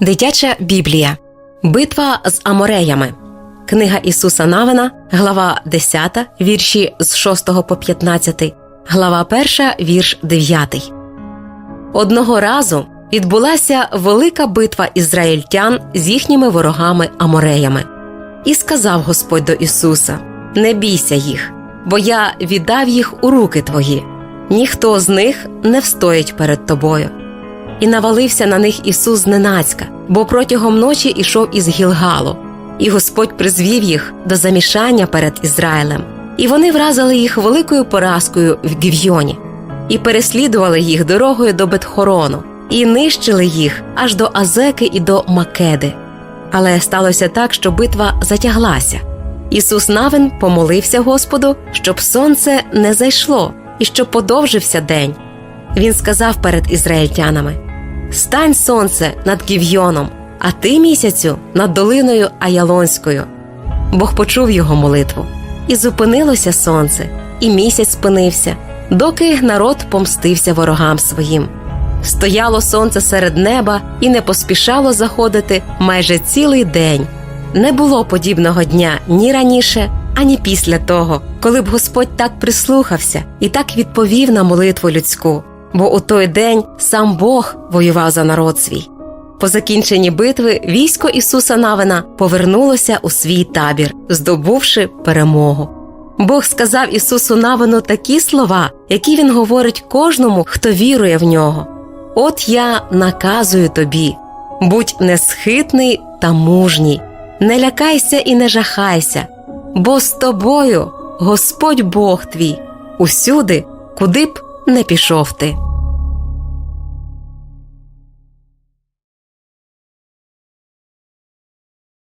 Дитяча Біблія. Битва з Амореями. Книга Ісуса Навина, глава 10, вірші з 6 по 15, глава 1, вірш 9. Одного разу відбулася велика битва ізраїльтян з їхніми ворогами Амореями. І сказав Господь до Ісуса: Не бійся їх, бо я віддав їх у руки твої. Ніхто з них не встоїть перед тобою. І навалився на них Ісус зненацька, бо протягом ночі ішов із Гілгалу, і Господь призвів їх до замішання перед Ізраїлем, і вони вразили їх великою поразкою в Гівйоні, і переслідували їх дорогою до Бетхорону, і нищили їх аж до Азеки і до Македи. Але сталося так, що битва затяглася. Ісус Навин помолився Господу, щоб сонце не зайшло і щоб подовжився день. Він сказав перед ізраїльтянами: Стань сонце над Гівйоном, а ти місяцю над долиною Аялонською. Бог почув його молитву, і зупинилося сонце, і місяць спинився, доки народ помстився ворогам своїм. Стояло сонце серед неба і не поспішало заходити майже цілий день. Не було подібного дня ні раніше, ані після того, коли б Господь так прислухався і так відповів на молитву людську, бо у той день сам Бог воював за народ свій. По закінченні битви військо Ісуса Навина повернулося у свій табір, здобувши перемогу. Бог сказав Ісусу Навину такі слова, які він говорить кожному, хто вірує в нього. От я наказую тобі будь несхитний та мужній, не лякайся і не жахайся, бо з тобою Господь Бог твій, усюди, куди б не пішов ти.